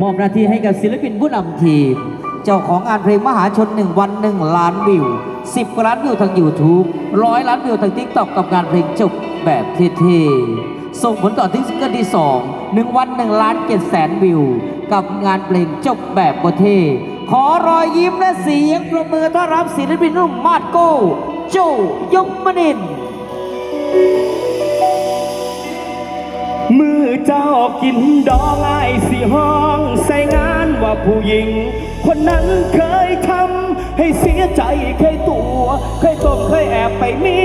มอบหน้าที่ให้กับศิลปินผู้นำทีม เจ้าของงานเพลงมหาชน1วัน1ล้านวิว10ล้านวิวทาง YouTube ร้อยล้านวิวทาง TikTok กับงานเพลงจบแบบเท่ๆส่งผลต่อที่ซิงเกิลที่ 2 1 วัน 1 ล้าน7แสนวิว กับงานเพลงจบแบบโบเท่ขอรอยยิ้มและเสียงประมือต้อนรับศิลปินรุ่นมาดโก้โจยกมนินมือเจ้ากินดอกไอสีหอ ว่าผู้หญิง คนนั้นเคยทำให้เสียใจเคยตัว เคยตกเคยแอบไปมี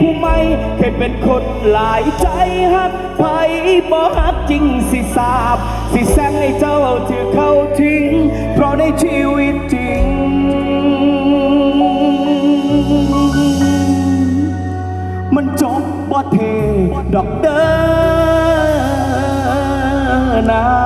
ผู้ใหม่เคยเป็นคนหลายใจฮักไผบ่ฮักจริงสิสาบ สิแซงให้เจ้าถือเข้าทิ้ง เพราะในชีวิตจริง มันจบบ่เทดอกเด้อนะ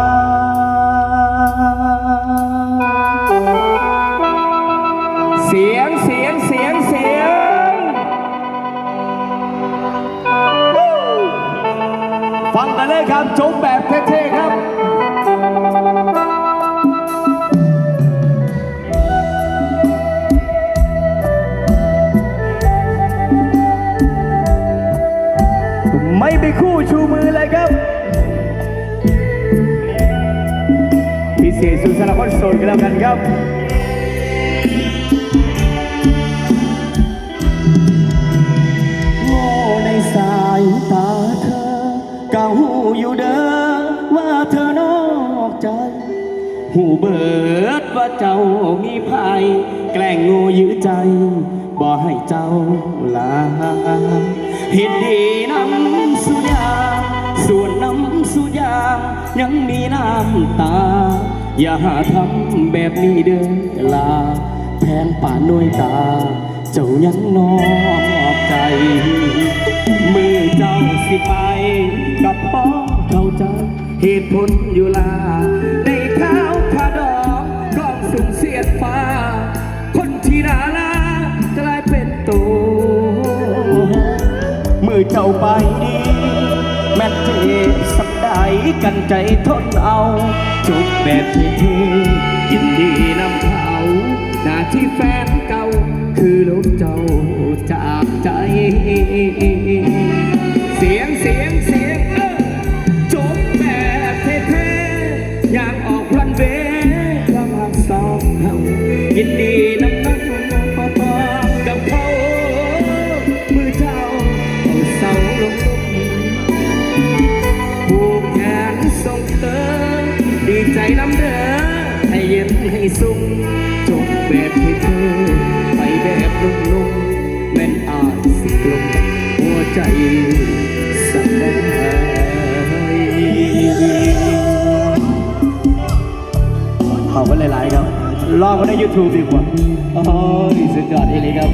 ไม่ไปคู่ชูมือเลยครับ พิเศษสุดสำหรับคนโสดกันแล้วกันครับโง่ในสายตาเธอเก่าหูอยู่เด้อว่าเธอนอกใจ หูเบิดว่าเจ้ามีภัยแกล้งโง่ยื้อใจบ่ให้เจ้าลาเห็นดีน้ำ ยังมีน้ำตา อย่าหาทำแบบนี้เด้อลาแพงป่านหน่วยตา เจ้ายังนอกใจ มือเจ้าสิไป กับพ่อเข้าใจเหตุผลอยู่ลาได้ข้าวขาดอกกองสุ่มเสียดฟ้า คนที่น่าลากลายเป็นตัวมือเจ้าไปดีแม่นเทสัก กันใจทนเอาจบแบบเท่ๆยินดีนำเขาหน้าที่แฟนเก่า คือลูกเจ้าจากใจ เสียงเสียงเสียง สุ่มจบแบบที่เธอ ไปแบบนุ่มๆแม่นอาจสิกลมหัวใจสั่นหายขอบคุณหลาย ๆ ครับ ลองมาใน YouTube ดีกว่า โอ้ยสุดยอดทีเลยครับ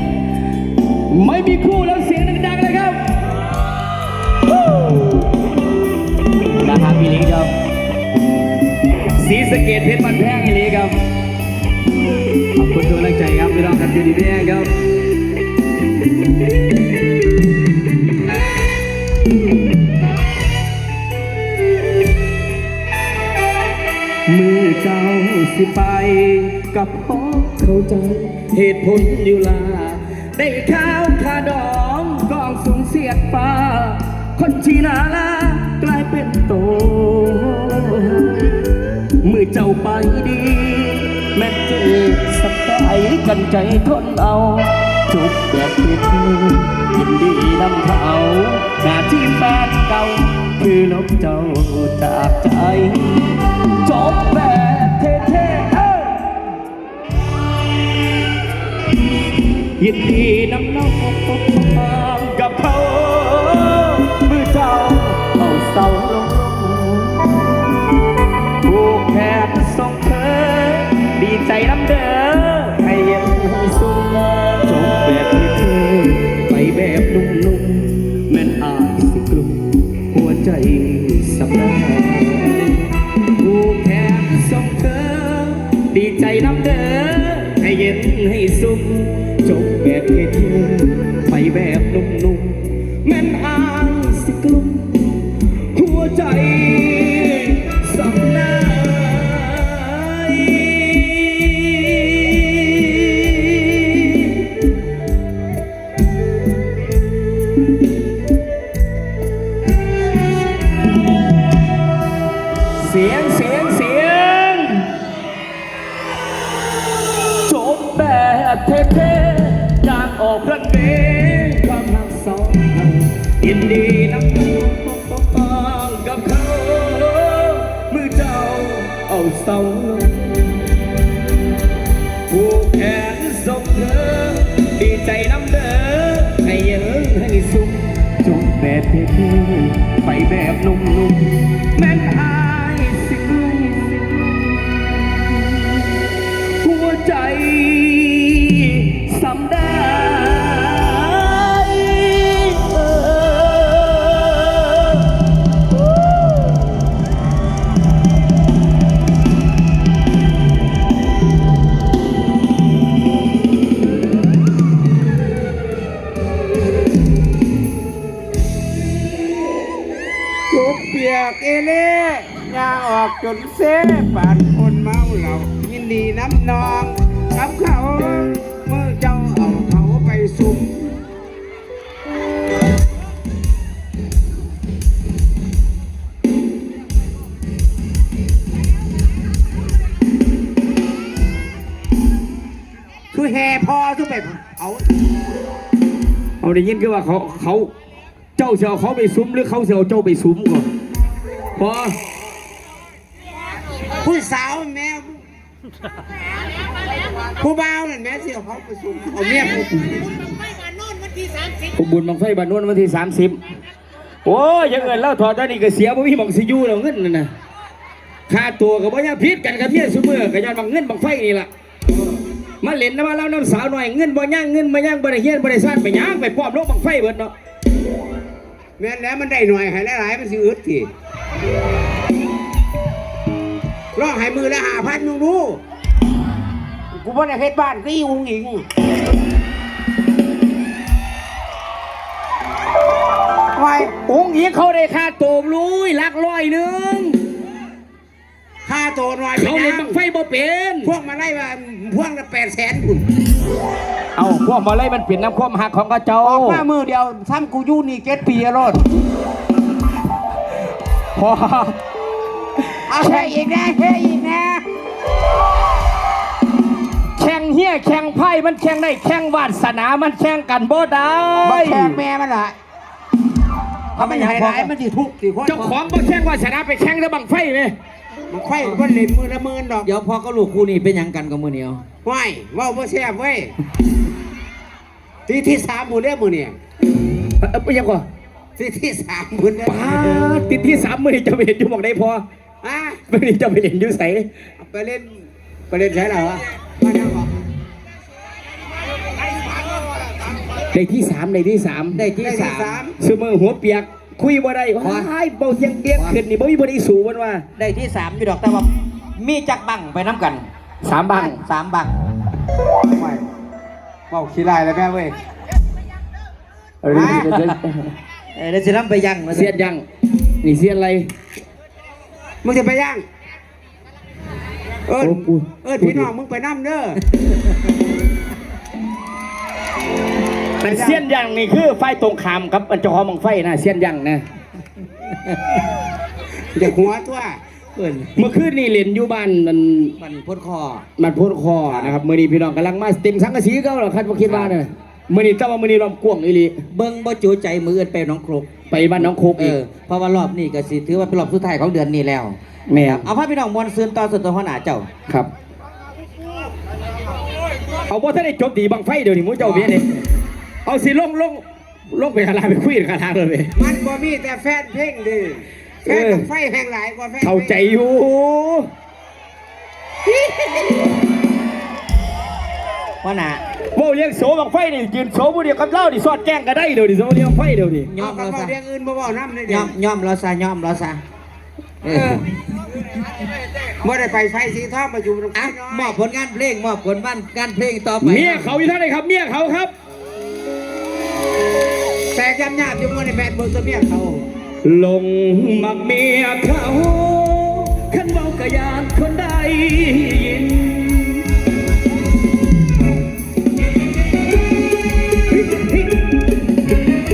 ไม่มีคู่แล้วเสียงดัง ๆ เลยครับนะครับพี่ลิงครับสีสเกตเพชรบันแพงพี่ลิงครับ คุณทุกกำลังใจครับพี่น้องครับอยู่ดีพี่แห้งครับมือเจ้าสิไปกับพ่อเข้าใจเหตุผลอยู่ลา ได้ข้าวขาดองกองสูงเสียดฟ้า คนที่น่าลากลายเป็นโตมือเจ้าไปดี แม่เจสักได้กันใจทนเอาจุกแบบเท่ยินดีนำเขาหน้าที่แฟนเก่า คือลบเจ้าจากใจจบแบบเท่ๆเอ้ยยินดีนำน้องกับเขา ให้สุขจบแบบเท่ๆไปแบบนุ่มๆแม่นอายสิกลุ่มหัวใจสำนัเสียง เท่ๆอยากออกรันเวย์ความรักสองเรายินดีนำตัวป้องกับเขา มือเจ้าเอาเสาลงผูกแขนส่งเธอ ดีใจน้ำเด้อให้เยอะให้สุขจงแบบเท่ๆไปแบบนุ่มๆ จุกเปียกเอเล่ยาออกจนเซปานคนเมาเหล่ายินดีน้ำนองกับเขาเมื่อเจ้าเอาเขาไปซุ่มคือแห่พอทุกแบบเอา เอาได้ยินคือว่าเขาเขา เจ้าเสียวเขาไปซุ้มหรือเขาเสียวเจ้าไปซุ้มก่อนพอผู้สาวแม่ผู้บ่าวนั่นแม่เสียวเขาไปซุ่มเอาเมียผู้ผมบุญบังไฟบานนวนวันที่สามสิบโอ้ยยังเงินเล่าถอดตอนนี้ก็เสียบ่มีบังสิอยูแล้วเงินนั่นนะค่าตัวกับว่าอย่าพิษกันกับเมียซุมือกับยานบังเงินบังไฟนี่ล่ะมาเล่นนะมาเล่าน้ำสาวหน่อยเงินบ่ย่างเงินบ่ย่างบ่ได้เฮียนบ่ได้ซ่านไปย่างไปพร้อมโลกบังไฟเบิดเนาะ แม่นแล้วมันได้หน่อยให้หลายๆมันสิอึดทีร้องให้มือละหาพันมึงดูกูบ่ได้เฮ็ดบ้านก็อีอุ้งอิงไว้องค์หญิงเขาได้ค่าตัวลุยลักร้อยหนึง ค่าโตหน่อยเขาเล่นบังไฟบ่เป็นพวกมาไล่ว่าพวกละแปดแสนคุณเอาพวกมาไล่มันเป็นน้ำความหักของกระเจ้า ออกมามือเดียวซ้ำกูอยู่นี่เก็ตปีอะรถพอเอาแค่อีกนะแค่อีกนะแข่งเฮียแข่งไพ่มันแข่งได้แข่งวาสนามันแข่งกันบ่ได้บ่แทงแม่มันละถ้ามันหายหลายมันสิทุกข์สิคนเจ้าของบ่แข่งวาสนาไปแข่งแล้วบังไฟไหม มันไข่มันเล่นมือละหมื่นดอกเดี๋ยวพ่อก็ลูกคู่นี้เป็นหยังกันกับมือเหนียวไหวเว้าบ่แซ่บเว้ยทีที่สามหมุนได้อมือเนี่ยเอ้ยยังก่อนทีที่สามหมุนได้อป้าดติดที่สามมือนี่จะไปเห็นอยู่หมองได้พออะมือนี่จะไปเห็นอยู่ใสไปเล่นไปเล่นใช่เหรอวะมาเดี๋ยวก่อนในที่สามในที่สามได้ที่ได้ที่สาสามมซื้อมือหัวเปียก คุยบ่ได้ว้ายเบาเสียงเปียกขึ้นนี่บ่มีบ่ได้สูมันว่า ได้ที่สามอยู่ดอกแต่ว่ามีจักบังไปน้ำกันสามบังสามบังไม่เว้าขี้ลายแล้วแม่เว้ยเออเดี๋ยวเดี๋ยวเดี๋ยวเออเดี๋ยวจะนำไปยังมาเสียนยังนี่เสียนอะไรมึงจะไปย่างเอิ้นโอ้กูเอิ้นพี่น้องมึงไปนั่เด้อ เป็นเสียนยังนี่คือไฟตรงข้ามกับเจ้าของบังไฟนะเสียนยังนะอย่าหัวตัวเปิ่นเมื่อคืนนี่เล่นอยู่บ้านมันมันพ่นคอมันโพ้นคอนะครับมื่อนี้พี่น้องกำลังมาเต็มสังกะสีเก็หรอครับว่าคิดว่าเนี่ยมื่อนี้แต่ว่ามื่อนี้รอบกวางอีหลีเบิ้งบ่จูใจมืออื่นไปหน้องครกไปบ้านน้องโคกเออีก อเพราะว่ารอบนี้ก็สิถือว่าเป็นรอบสุดท้ายของเดือนนี้แล้วแม่ครับ เอาพระพี่น้องมวลซืนต่อสุดตัวหัวหน้าเจ้าครับ เอาว่าถ้าได้จบดีบังไฟเดี๋ยวนี้มูเจ้าเบี้ยนี่ เอาสิลงลงลงไปขางลางไปคุยกันขางลางเลย มันบ่มีแต่แฟนเพลงดิแฟนกับไฟแห่งหลายกว่าแฟนเข้าใจอยู่หัวหน้าว่าเลี้ยงโสบังไฟนี่ยืนโสบุเดียวกับเล่าดิสอดแกล้งก็ได้เดี๋ยวดิโสเลี้ยงไฟเดี๋ยวนี้ยยออมมเราเราซะเรื่องอื่นบ่เว้านำเลยยเดี๋อยวมยอมเราซะยอมเราซะเอเอออเมื่อได้ไปไฟสีทองมาอยู่ตรงอะนี้มอบผลงานเพลงมอบผลบ้านงานเพลงต่อไปเมียเขาอยู่ท่านไหนครับเมียเขาครับ แตกยำยาบอยู่มื่อในแฟนเบิ่งตัวเมียเขา ลงมักเมียเขาขันเมากระยานคนใดยิน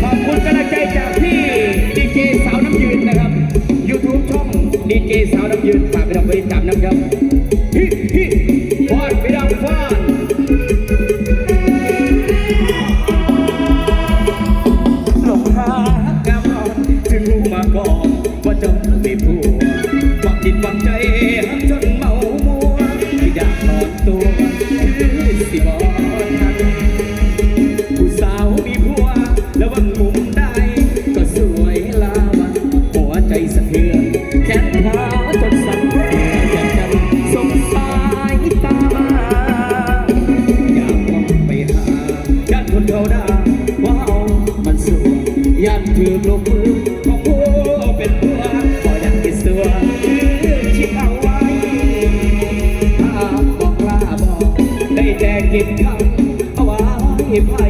ขอบคุณกำลังใจจากพี่ดีเจสาวน้ำยืนนะครับ YouTube ช่องดีเจสาวน้ำยืนฝากไปดับไปตามน้ำครับ What don't be poor. เก็บขังเอาไว้ภาย